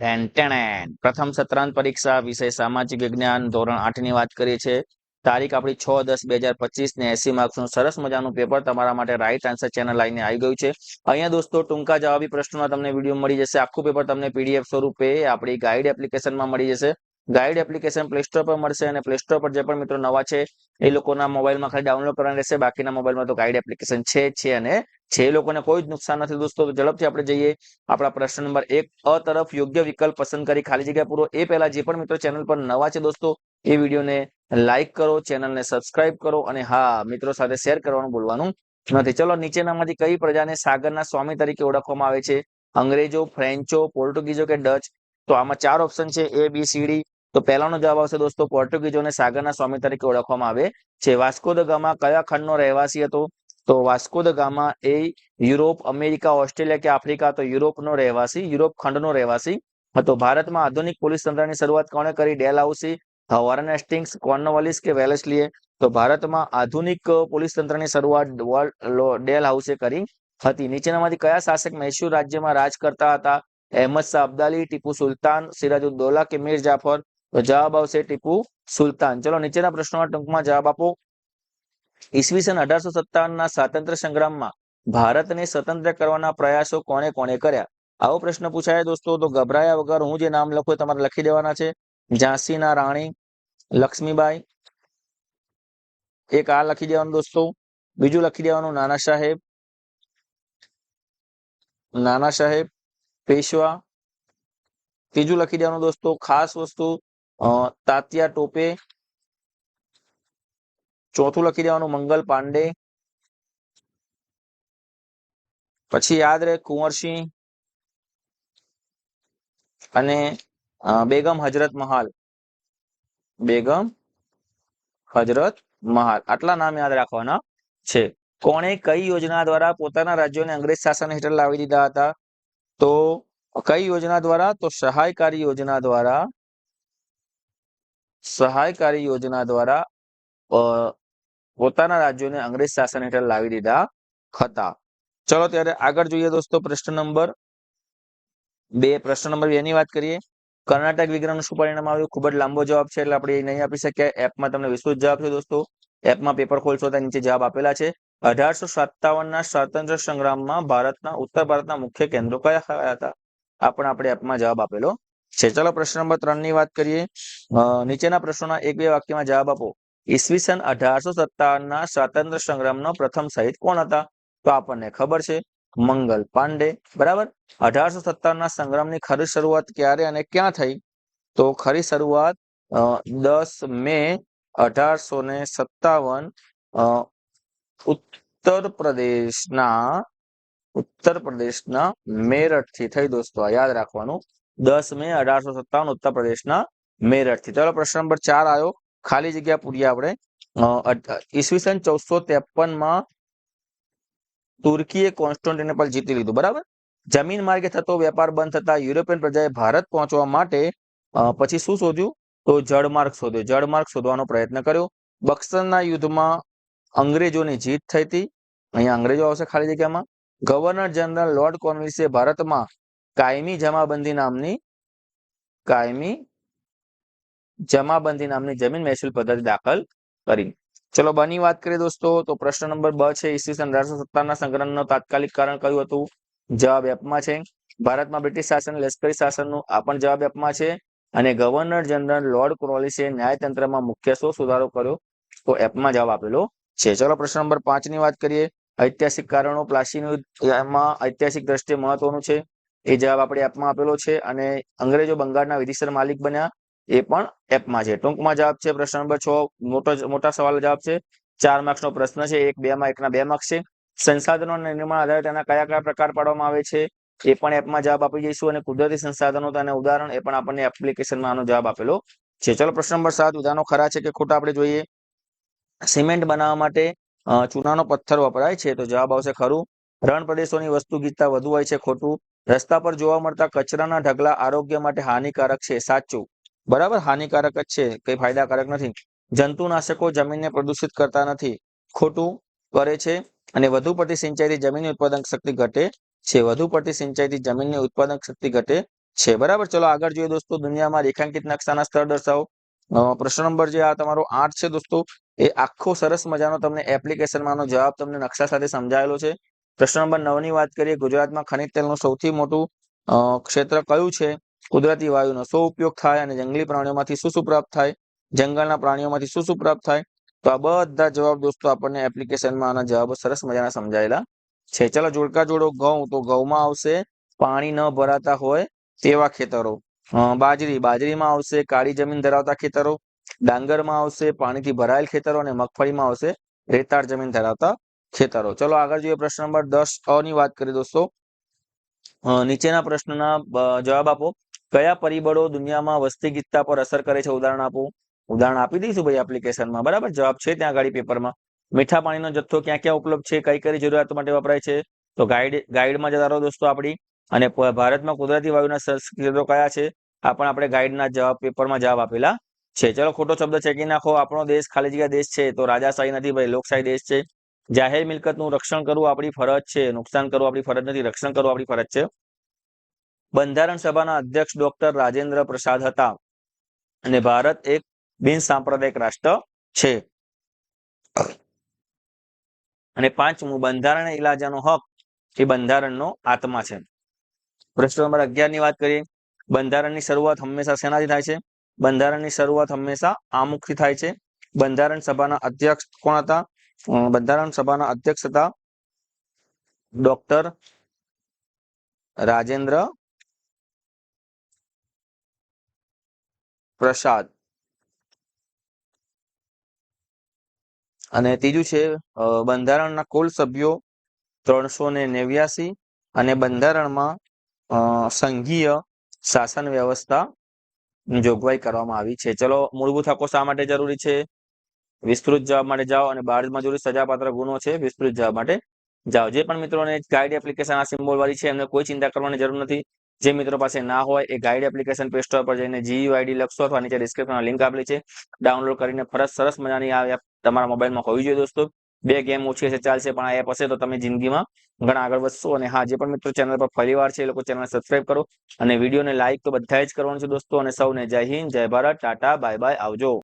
પ્રથમ સત્રાંત પરીક્ષા વિષય સામાજિક વિજ્ઞાન ધોરણ આઠની વાત કરીએ છીએ. તારીખ આપણી છ દસ બે હજાર પચીસ ને એસી માર્ક્સનું સરસ મજાનું પેપર તમારા માટે રાઈટ આન્સર ચેનલ આવીને આવી ગયું છે. અહીંયા દોસ્તો ટૂંકા જવાબી પ્રશ્નોના તમને વીડિયો મળી જશે. આખું પેપર તમને પીડીએફ સ્વરૂપે આપણી ગાઈડ એપ્લિકેશનમાં મળી જશે. ગાઈડ એપ્લિકેશન પ્લે સ્ટોર પર મળશે અને પ્લે સ્ટોર પર જે પણ મિત્રો નવા છે, એ લોકોના મોબાઈલમાં ખાલી ડાઉનલોડ કરવાની રહેશે. બાકીના મોબાઈલમાં તો ગાઈડ એપ્લિકેશન છે છે અને છે લોકોને કોઈ જ નુકસાન નથી દોસ્તો ઝડપથી આપણે જઈએ. આપણા પ્રશ્ન નંબર એક, અ તરફ યોગ્ય વિકલ્પ પસંદ કરી ખાલી જગ્યા પૂરો. એ પહેલા જે પણ મિત્રો ચેનલ પર નવા છે દોસ્તો, એ વિડીયોને લાઈક કરો, ચેનલને સબસ્ક્રાઇબ કરો અને હા, મિત્રો સાથે શેર કરવાનું ભૂલવાનું નથી. ચલો, નીચેનામાંથી કઈ પ્રજાને સાગરના સ્વામી તરીકે ઓળખવામાં આવે છે? અંગ્રેજો, ફ્રેન્ચો પોર્ટુગીઝો કે ડચ? તો આમાં ચાર ઓપ્શન છે, એ, બી, સી, ડી. તો પહેલાનો જવાબ આવશે દોસ્તો પોર્ટુગીઝોને સાગરના સ્વામી તરીકે ઓળખવામાં આવે છે. વાસ્કો દ ગામા કયા ખંડનો રહેવાસી હતો? તો વાસ્કો દ ગામા એ યુરોપ, અમેરિકા, ઓસ્ટ્રેલિયા કે આફ્રિકા તો યુરોપનો રહેવાસી, યુરોપ ખંડનો રહેવાસી હતો. ભારતમાં આધુનિક પોલીસ તંત્રની શરૂઆત કોણે કરી? Dalhousie Warren Hastings Cornwallis કે વેલેસલીએ તો ભારતમાં આધુનિક પોલીસ તંત્રની શરૂઆત ડેલ હાઉસે કરી હતી. નીચેનામાંથી કયા શાસક મૈસૂર રાજ્યમાં રાજ કરતા હતા? અહેમદ શાહ અબ્દાલી, ટીપુ સુલતાન, સિરાજુદ્દૌલા કે મીર જાફર? તો જવાબ આવશે ટીપુ સુલતાન. ચલો નીચેના પ્રશ્નોના ટૂંકમાં જવાબ આપો. ઈસવીસન અઢારસો સત્તાવનના સ્વાતંત્ર્ય સંગ્રામમાં ભારતને સ્વતંત્ર કરવાના પ્રયાસો કોને કોને કર્યા? આવો પ્રશ્ન પૂછાય દોસ્તો, તો ગભરાયા વગર હું જે નામ લખું તમારે લખી દેવાના છે. ઝાંસીના રાણી, લક્ષ્મીબાઈ, એક આ લખી દેવાનું દોસ્તો. બીજું લખી દેવાનું નાના સાહેબ. નાના સાહેબ, પેશવા. ત્રીજું લખી દેવાનું દોસ્તો, ખાસ વસ્તુ તાત્યા ટોપે ચોથું લખી દેવાનું, મંગલ પાંડે. પછી યાદ રહે કુંવરસિંહ અને બેગમ હજરત મહાલ. બેગમ હજરત મહાલ. આટલા નામ યાદ રાખવાના છે. કોણે કઈ યોજના દ્વારા પોતાના રાજ્યોને અંગ્રેજ શાસન હેઠળ લાવી દીધા હતા? તો કઈ યોજના દ્વારા? તો સહાયકારી યોજના દ્વારા. સહાયકારી યોજના દ્વારા પોતાના રાજ્યોને અંગ્રેજ શાસન હેઠળ લાવી દીધા હતા. ચલો ત્યારે આગળ જોઈએ દોસ્તો પ્રશ્ન નંબર બે. પ્રશ્ન નંબર બે વાત કરીએ. કર્ણાટક વિગ્રહનું શું પરિણામ આવ્યું? ખૂબ જ લાંબો જવાબ છે એટલે આપણે નહીં આપી શકીએ. એપમાં તમને વિસ્તૃત જવાબ છે દોસ્તો. એપમાં પેપર ખોલશો ત્યાં નીચે જવાબ આપેલા છે. અઢારસો સત્તાવન ના સ્વાતંત્ર્ય સંગ્રામમાં ભારતના ઉત્તર ભારતના મુખ્ય કેન્દ્રો કયા કયા હતા? આ પણ આપણે એપમાં જવાબ આપેલો છે. ચલો પ્રશ્ન નંબર ત્રણની વાત કરીએ. નીચેના પ્રશ્નોના એક બે વાક્યમાં જવાબ આપો. ઈસવીસન અઢારસો સત્તાવનના સ્વાતંત્ર્ય સંગ્રામનો પ્રથમ શહીદ કોણ હતા? તો આપણને ખબર છે, મંગલ પાંડે. બરાબર? અઢારસો સત્તાવનના સંગ્રામની ખરી શરૂઆત ક્યારે અને ક્યાં થઈ? તો ખરી શરૂઆત દસ મે અઢારસો ને સત્તાવન ઉત્તર પ્રદેશના ઉત્તર પ્રદેશના મેરઠથી થઈ દોસ્તો યાદ રાખવાનું. દસ મે અઢારસો સત્તાવન ઉત્તર પ્રદેશના મેરઠથી ચલો પ્રશ્ન નંબર ચાર આવ્યો ખાલી જગ્યા પૂરી આપણે ઈસવીસન ચૌદસો ત્રેપનમાં તુર્કીએ કોન્સ્ટન્ટિનેપલ જીતી લીધું, બરાબર? જમીન માર્ગે થતો વેપાર બંધ થતા યુરોપિયન પ્રજાએ ભારત પહોંચવા માટે પછી શું શોધ્યું? તો જળમાર્ગ શોધ્યો. જળમાર્ગ શોધવાનો પ્રયત્ન કર્યો. બક્સરના યુદ્ધમાં અંગ્રેજોની જીત થઈ હતી. અહીંયા અંગ્રેજો આવશે ખાલી જગ્યામાં. ગવર્નર જનરલ લોર્ડ કોર્નવિસે ભારતમાં કાયમી જમાબંધી નામની કાયમી જમાબંધી નામની જમીન મહેસૂલ પદ્ધતિ દાખલ કરી. ચલો, બની વાત કરીએ દોસ્તો, તો પ્રશ્ન નંબર બ છે ઈસવીસન અઢારસો સત્તાવનના સંગ્રહનું તાત્કાલિક કારણ કયું હતું? જવાબ એપમાં છે. ભારતમાં બ્રિટિશ શાસન, લશ્કરી શાસનનું આ પણ જવાબ એપમાં છે. અને ગવર્નર જનરલ લોર્ડ કોર્નવાલિસે ન્યાયતંત્રમાં મુખ્ય શું સુધારો કર્યો, તો એપમાં જવાબ આપેલો છે. ચલો, પ્રશ્ન નંબર પાંચની વાત કરીએ. ઐતિહાસિક કારણો, પ્લાસીનું એમાં ઐતિહાસિક દ્રષ્ટિએ મહત્વનું છે. એ જવાબ આપણે એપમાં આપેલો છે. અને અંગ્રેજો બંગાળના વિધિસર માલિક બન્યા. એ પણ એપમાં છે. ટૂંકમાં જવાબ છે પ્રશ્ન નંબર છ. મોટો મોટા સવાલ જવાબ છે. ચાર માર્ક્સ નો પ્રશ્ન છે. એક, બે માં એકના બે માર્ક્સ છે. સંસાધનો નિર્માણ આધારે તેના કયા કયા પ્રકાર પાડવામાં આવે છે? એ પણ એપમાં જવાબ આપી જઈશું અને કુદરતી સંસાધનો અને ઉદાહરણ એ પણ આપણને એપ્લિકેશનમાં આનો જવાબ આપેલો છે. ચલો પ્રશ્ન નંબર સાત, ઉદાહરણો ખરા છે કે ખોટા આપણે જોઈએ? સિમેન્ટ બનાવવા માટે ચૂનાનો પથ્થર વપરાય છે તો જવાબ આવશે ખરું. રણ પ્રદેશોની વસ્તુ ગીતતા વધુ હોય છે ખોટું. રસ્તા પર જોવા મળતા કચરાના ઢગલા આરોગ્ય માટે હાનિકારક છે. સાચું. બરાબર? હાનિકારક જ છે, કઈ ફાયદાકારક નથી. જંતુનાશકો જમીનને પ્રદૂષિત કરતા નથી. ખોટું કરે છે અને વધુ પડતી સિંચાઈથી જમીનની ઉત્પાદન શક્તિ ઘટે છે. વધુ પડતી સિંચાઈથી જમીનની ઉત્પાદન શક્તિ ઘટે છે. બરાબર? ચલો આગળ જોઈએ દોસ્તો, દુનિયામાં રેખાંકિત નકશાના સ્તર દર્શાવો. પ્રશ્ન નંબર જે આ તમારો આઠ છે દોસ્તો, એ આખો સરસ મજાનો તમને એપ્લિકેશનમાંનો જવાબ તમને નકશા સાથે સમજાયેલો છે. પ્રશ્ન નંબર નવની વાત કરીએ, ગુજરાતમાં ખનિજ તેલનું સૌથી મોટું ક્ષેત્ર કયું છે? કુદરતી વાયુનો શું ઉપયોગ થાય અને જંગલી પ્રાણીઓમાંથી શું શું પ્રાપ્ત થાય, જંગલના પ્રાણીઓમાંથી શું શું પ્રાપ્ત થાય, તો આ બધા જવાબ દોસ્તો આપણને એપ્લિકેશનમાં આના જવાબો સરસ મજાના સમજાયેલા છે. ચલો જોડકા જોડો ઘઉં, તો ઘઉંમાં આવશે પાણી ન ભરાતા હોય તેવા ખેતરો. બાજરી, બાજરીમાં આવશે કાળી જમીન ધરાવતા ખેતરો. ડાંગરમાં આવશે પાણીથી ભરાયેલ ખેતરો અને મગફળીમાં આવશે રેતાળ જમીન ધરાવતા ખેતરો. ચલો આગળ જોઈએ પ્રશ્ન નંબર દસ અ ની વાત કરીએ દોસ્તો. નીચેના પ્રશ્નના જવાબ આપો. કયા પરિબળો દુનિયામાં વસ્તી ગીતતા પર અસર કરે છે? ઉદાહરણ આપો. ઉદાહરણ આપી દઈશું ભાઈ એપ્લિકેશનમાં બરાબર? જવાબ છે ત્યાં આગળ પેપરમાં. મીઠા પાણીનો જથ્થો ક્યાં ક્યાં ઉપલબ્ધ છે? કઈ કઈ જરૂરિયાતો માટે વપરાય છે? તો ગાઈડ, ગાઈડમાં જતા રહો દોસ્તો આપણી. અને ભારતમાં કુદરતી વાયુના ક્ષેત્રો કયા છે? આ પણ આપણે ગાઈડના જવાબ પેપરમાં જવાબ આપેલા છે. ચલો ખોટો શબ્દ ચેકી નાખો. આપણો દેશ ખાલી જગ્યા દેશ છે. તો રાજાશાહી નથી ભાઈ. લોકશાહી દેશ છે. જાહેર મિલકતનું રક્ષણ કરવું આપણી ફરજ છે. નુકસાન કરવું આપણી ફરજ નથી. રક્ષણ કરવું આપણી ફરજ છે. બંધારણ સભાના અધ્યક્ષ ડોક્ટર રાજેન્દ્ર પ્રસાદ હતા. અને ભારત એક બિન સાંપ્રદાયિક રાષ્ટ્ર છે. અને પાંચમું બંધારણ ઇલાજાનો હક એ બંધારણનો આત્મા છે. પ્રશ્ન નંબર અગિયારની વાત કરીએ. બંધારણની શરૂઆત હંમેશા શેનાથી થાય છે? બંધારણની શરૂઆત હંમેશા આમુખથી થાય છે. બંધારણ સભાના અધ્યક્ષ કોણ હતા? બંધારણ સભાના અધ્યક્ષ હતા ડોક્ટર રાજેન્દ્ર પ્રસાદ. અને ત્રીજું છે બંધારણના કુલ સભ્યો ત્રણસો ને નેવ્યાસી અને બંધારણમાં સંઘીય શાસન વ્યવસ્થા જોગવાઈ કરવામાં આવી છે. ચલો, મૂળભૂત હકો શા માટે જરૂરી છે? વિસ્તૃત જવાબ માટે જાઓ અને બાળમાં જરૂરી સજાપાત્ર ગુનો છે, વિસ્તૃત જવાબ માટે જાઓ. જે પણ મિત્રોને ગાઈડ એપ્લિકેશન આ સિમ્બોલ વાળી છે, એમને કોઈ ચિંતા કરવાની જરૂર નથી. જે મિત્રો પાસે ના હોય એ ગાઈડ એપ્લિકેશન પ્લે સ્ટોર પર જઈને જીયુઆઈડી લખશો અથવા નીચે ડિસ્ક્રિપ્શનમાં લિંક આપેલી છે. ડાઉનલોડ કરીને ફરજ સરસ મજાની આ એપ તમારા મોબાઈલમાં હોવી જોઈએ દોસ્તો. બે ગેમ ઓછી હશે, ચાલશે, પણ આ એપ હશે તો તમે જિંદગીમાં ઘણા આગળ વધશો અને હા, જે પણ મિત્રો ચેનલ પર ફરી વાર છે, એ લોકો ચેનલ સબસ્ક્રાઈબ કરો અને વિડીયોને લાઈક તો બધા જ કરવાનું છે દોસ્તો અને સૌને જય હિન્દ, જય ભારત, ટાટા બાય બાય આવજો.